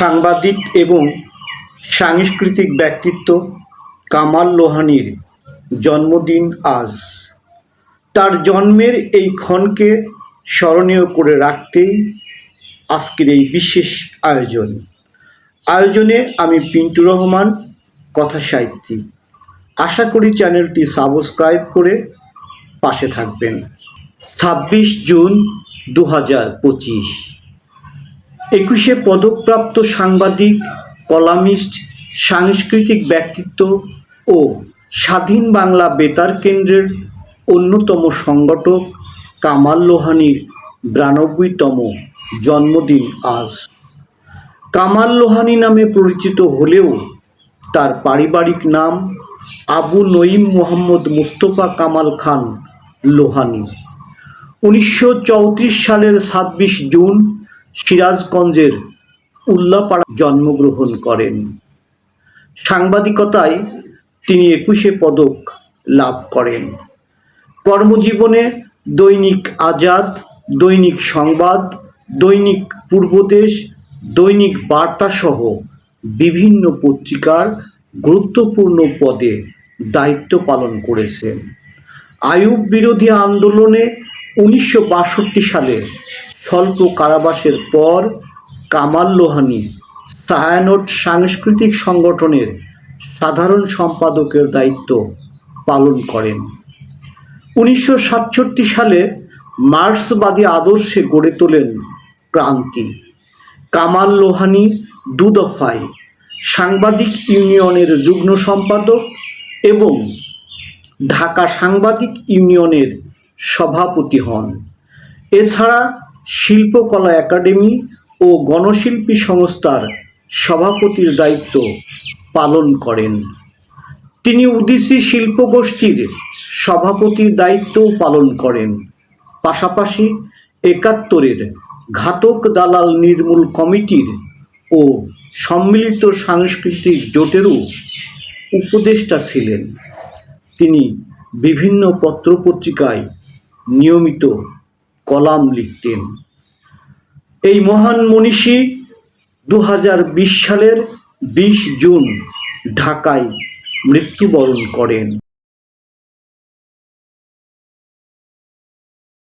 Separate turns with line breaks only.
সাংবাদিক এবং সাংস্কৃতিক ব্যক্তিত্ব কামাল লোহানির জন্মদিন আজ তার জন্মের এই ক্ষণকে স্মরণীয় করে রাখতেই আজকের এই বিশেষ আয়োজন আয়োজনে আমি পিন্টু রহমান কথা সাহিত্যিক আশা করি চ্যানেলটি সাবস্ক্রাইব করে পাশে থাকবেন ছাব্বিশ জুন দু হাজার পঁচিশ একুশে পদকপ্রাপ্ত সাংবাদিক কলামিস্ট সাংস্কৃতিক ব্যক্তিত্ব ও স্বাধীন বাংলা বেতার কেন্দ্রের অন্যতম সংগঠক কামাল লোহানির বিরানব্বইতম জন্মদিন আজ কামাল লোহানি নামে পরিচিত হলেও তার পারিবারিক নাম আবু নঈম মোহাম্মদ মুস্তফা কামাল খান লোহানি উনিশশো সালের ছাব্বিশ জুন সিরাজগঞ্জের উল্লাপাড়া জন্মগ্রহণ করেন সাংবাদিকতায় তিনি একুশে পদক লাভ করেন কর্মজীবনে দৈনিক আজাদ দৈনিক সংবাদ দৈনিক পূর্বদেশ দৈনিক বার্তাসহ বিভিন্ন পত্রিকার গুরুত্বপূর্ণ পদে দায়িত্ব পালন করেছেন আয়ুব বিরোধী আন্দোলনে উনিশশো সালে স্বল্প কারাবাসের পর কামাল লোহানি সায়ানোট সাংস্কৃতিক সংগঠনের সাধারণ সম্পাদকের দায়িত্ব পালন করেন উনিশশো সালে মার্ক্সবাদী আদর্শে গড়ে তোলেন ক্রান্তি কামাল লোহানি দুদফায় সাংবাদিক ইউনিয়নের যুগ্ম সম্পাদক এবং ঢাকা সাংবাদিক ইউনিয়নের সভাপতি হন এছাড়া শিল্পকলা একাডেমি ও গণশিল্পী সংস্থার সভাপতির দায়িত্ব পালন করেন তিনি উদিসি শিল্পগোষ্ঠীর সভাপতির দায়িত্বও পালন করেন পাশাপাশি একাত্তরের ঘাতক দালাল নির্মূল কমিটির ও সম্মিলিত সাংস্কৃতিক জোটেরও উপদেষ্টা ছিলেন তিনি বিভিন্ন পত্রপত্রিকায় নিয়মিত কলাম লিখতেন এই মহান মনীষী দু সালের বিশ জুন ঢাকায় মৃত্যুবরণ করেন